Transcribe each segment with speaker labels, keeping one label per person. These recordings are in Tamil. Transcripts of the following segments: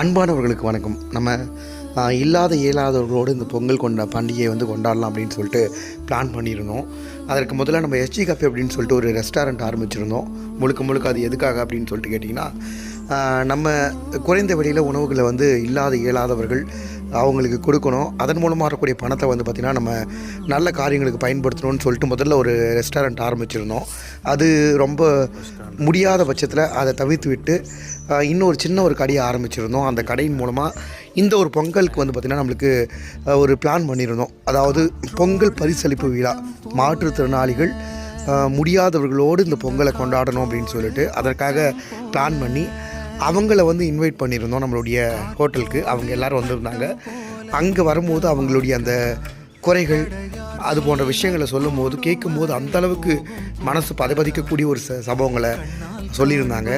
Speaker 1: அன்பானவர்களுக்கு வணக்கம். நம்ம இல்லாத இயலாதவர்களோடு இந்த பொங்கல் கொண்ட பண்டிகையை வந்து கொண்டாடலாம் அப்படின்னு சொல்லிட்டு பிளான் பண்ணியிருந்தோம். அதற்கு முதல்ல நம்ம எஸ்ஜி காஃபி அப்படின்னு சொல்லிட்டு ஒரு ரெஸ்டாரண்ட் ஆரம்பிச்சிருந்தோம். முழுக்க முழுக்க அது எதுக்காக அப்படின்னு சொல்லிட்டு கேட்டிங்கன்னா நம்ம குறைந்த விலையில் உணவுகளை வந்து இல்லாத இயலாதவர்கள் அவங்களுக்கு கொடுக்கணும். அதன் மூலமாக வரக்கூடிய பணத்தை வந்து பார்த்திங்கன்னா நம்ம நல்ல காரியங்களுக்கு பயன்படுத்தணும்னு சொல்லிட்டு முதல்ல ஒரு ரெஸ்டாரண்ட் ஆரம்பிச்சிருந்தோம். அது ரொம்ப முடியாத பட்சத்தில் அதை தவிர்த்து விட்டு இன்னொரு சின்ன ஒரு கடையை ஆரம்பிச்சிருந்தோம். அந்த கடையின் மூலமாக இந்த ஒரு பொங்கலுக்கு வந்து பார்த்திங்கன்னா நம்மளுக்கு ஒரு பிளான் பண்ணியிருந்தோம். அதாவது பொங்கல் பரிசளிப்பு விழா மாற்றுத்திறனாளிகள் முடியாதவர்களோடு இந்த பொங்கலை கொண்டாடணும் அப்படின்னு சொல்லிட்டு அதற்காக பிளான் பண்ணி அவங்கள வந்து இன்வைட் பண்ணியிருந்தோம் நம்மளுடைய ஹோட்டலுக்கு அவங்க எல்லாரும் வந்திருந்தாங்க. அங்கே வரும்போது அவங்களுடைய அந்த குறைகள் அது போன்ற விஷயங்களை சொல்லும்போது கேட்கும்போது அந்தளவுக்கு மனசு பதபதிக்கக்கூடிய ஒரு ச சம்பவங்களை சொல்லியிருந்தாங்க.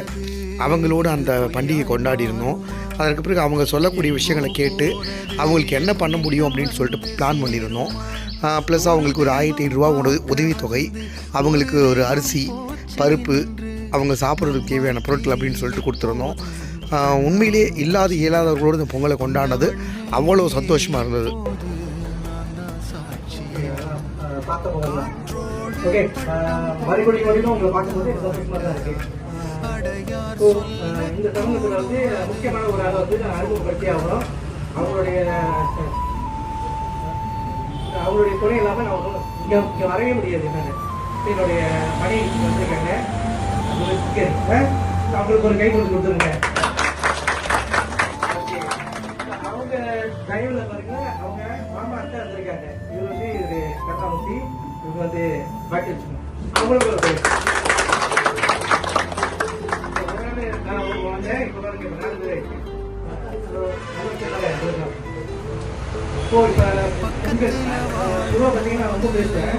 Speaker 1: அவங்களோட அந்த பண்டிகை கொண்டாடி இருந்தோம் அதற்கு பிறகு அவங்க சொல்லக்கூடிய விஷயங்களை கேட்டு அவங்களுக்கு என்ன பண்ண முடியும் அப்படின்னு சொல்லிட்டு பிளான் பண்ணியிருந்தோம். ப்ளஸ் அவங்களுக்கு ஒரு ஆயிரத்தி ஐநூறுரூவா உதவித்தொகை அவங்களுக்கு ஒரு அரிசி பருப்பு அவங்க சாப்பிட்றதுக்கு தேவையான பொருட்கள் அப்படின்னு சொல்லிட்டு கொடுத்துருந்தோம். உண்மையிலேயே இல்லாத இயலாதவர்களோடு இந்த பொங்கலை கொண்டாடினது அவ்வளோ சந்தோஷமாக இருந்தது.
Speaker 2: ஓகே மறுபடியும் உங்களை பார்க்கும்போது சந்தோஷமாக தான் ஸோ இந்த சமூகத்தில் வந்து முக்கியமான ஒரு ஆளை வந்து நான் அறிமுகப்படுத்தி ஆகணும். அவங்களுடைய அவங்களுடைய துணை இல்லாமல் நான் இங்கே இங்கே வரவே முடியாது. நான் என்னுடைய பணி வந்திருக்காங்க அவங்களுக்கு ஒரு கை கொடுத்து கொடுத்துருங்க அவங்க தயவுல பாருங்க அவங்க மாமா அத்தை வந்திருக்காங்க இவர் வந்து இது கருணாமூர்த்தி இவங்க வந்து பாட்டி வச்சுக்கணும் அவங்களுக்கு ஒரு கை நான் இப்போ இப்போ பார்த்தீங்கன்னா ரொம்ப பேசுவேன்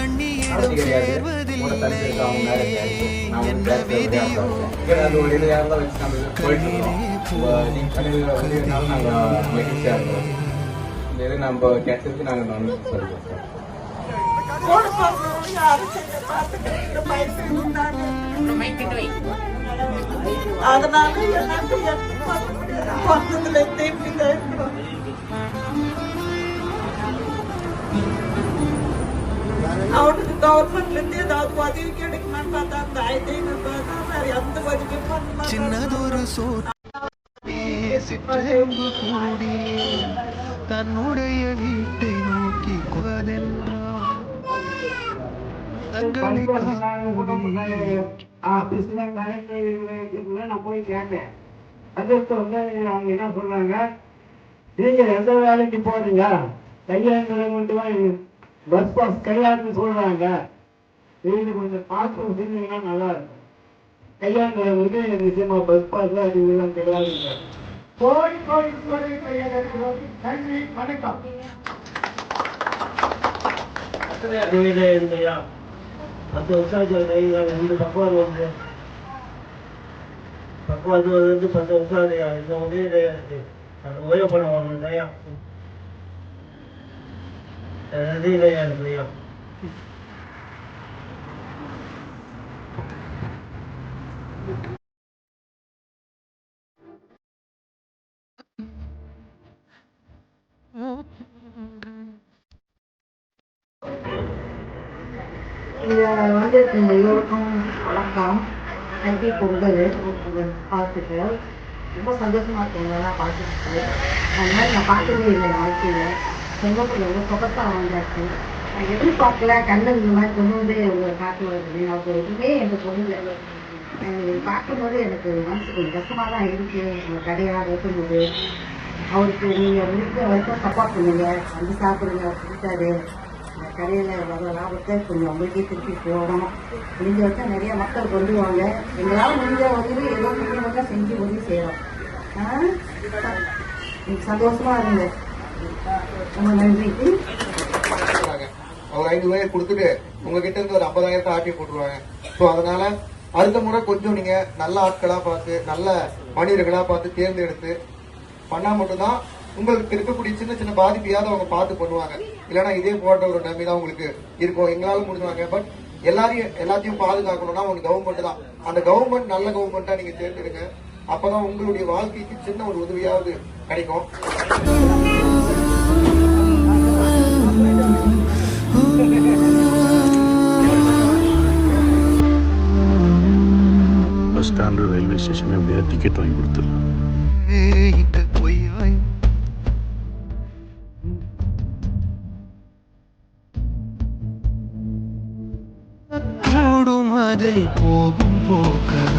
Speaker 3: அப்படி கிடையாது உங்களோட தனித்து இருக்க அவங்க மேலே கிடையாது நான் ஒரு பேசுகிறேன் அப்புறம் அது ஒரு இடையாக தான் வச்சு நம்ம போயிட்டு இருக்கோம் நீங்கள் பண்ணி வந்து நாங்கள் மகிழ்ச்சியாக இருக்கோம் இந்த
Speaker 4: பார்த்தா அந்த ஆயிரத்தி ஐநூறு ரூபாய் தான் வேற எந்த உதவியும் பண்ண
Speaker 5: சின்னதொரு சோற்றிலே சிற்றெம்பு கூடி தன்னுடைய வீட்டை நோக்கி குவதென்றான் தங்களை
Speaker 2: நான் போய் கேட்டேன் அதுக்கு வந்து அவங்க என்ன சொல்றாங்க நீங்க எந்த வேலைக்கு போறீங்க கொண்டு போய் பஸ் பாஸ் கையாளுன்னு சொல்றாங்க. இது கொஞ்சம் பார்த்து செஞ்சீங்கன்னா நல்லா இருக்கும். கையாளுங்களை வந்து நிச்சயமா பஸ் பாஸ் இதெல்லாம் கிடையாதுங்க கோடி கோடி கோடி கையாளுங்களுக்கு நன்றி வணக்கம். இல்லையா பத்து வருஷம் ரெண்டு பக்கம் வந்து. பக்குவாது வந்து பத்து வருஷம் இல்லையா இந்த உதவி கிடையாது ஓய்வு பண்ண வரணும் இல்லையா இது இல்லையா இல்லையா
Speaker 4: இங்க வந்து எல்லோருக்கும் வணக்கம் நன்றி பொங்கல் பொங்கல் பார்த்துட்டு ரொம்ப சந்தோஷமா இருக்கு எங்களெல்லாம் பார்த்துட்டு அந்த மாதிரி நான் பார்த்ததே இல்லை என் வாழ்க்கையில செங்கப்பூர் வந்து சொகத்தான் வந்தாச்சு. நான் எதிர்பார்க்கல கண்ணன் இந்த மாதிரி கொண்டு வந்து உங்களை பார்க்கணும் அப்படின்னு. அவங்க எதுவுமே எனக்கு சொல்லல. பார்க்கும்போது எனக்கு மனசு கொஞ்சம் கஷ்டமா தான் இருக்கு. உங்க கடையாக இருக்கும்போது அவருக்கு நீங்கள் முடிஞ்ச வரைக்கும் சப்போர்ட் பண்ணுங்க. வந்து சாப்பிடுங்க பிடிச்சாரு கடையில் வர லாபத்தை கொஞ்சம் உங்களுக்கே திருப்பி போகணும் முடிஞ்ச வரைக்கும் நிறைய மக்கள் கொண்டு வாங்க. எங்களால் முடிஞ்ச உதவி ஏதோ முடிஞ்சவங்க செஞ்சு உதவி செய்யறோம் ஆ? சந்தோஷமா இருங்க. அவங்க
Speaker 6: ஐந்து ரூபாய் கொடுத்துட்டு உங்ககிட்ட இருந்து ஒரு ஐம்பதாயிரத்தை ஆட்டி போட்டுருவாங்க. ஸோ அதனால அடுத்த முறை கொஞ்சம் நீங்க நல்ல ஆட்களா பார்த்து நல்ல மனிதர்களா பார்த்து தேர்ந்தெடுத்து பண்ணா மட்டும்தான் உங்களுக்கு இருக்கக்கூடிய சின்ன சின்ன பாதிப்பையாவது அவங்க பார்த்து பண்ணுவாங்க. இல்லைன்னா இதே போன்ற ஒரு நம்பி தான் உங்களுக்கு இருக்கும். எங்களால முடிஞ்சுவாங்க. பட் எல்லாரையும் எல்லாத்தையும் பாதுகாக்கணும்னா உங்களுக்கு கவர்மெண்ட் தான். அந்த கவர்மெண்ட் நல்ல கவர்மெண்ட்டா நீங்க தேர்ந்தெடுங்க. அப்பதான் உங்களுடைய வாழ்க்கைக்கு சின்ன ஒரு உதவியாவது கிடைக்கும்.
Speaker 7: பஸ் ரயில்வே ஸ்டேஷன் எப்படியா டிக்கெட் வாங்கி கொடுத்துடலாம்
Speaker 5: போகும் போக்க.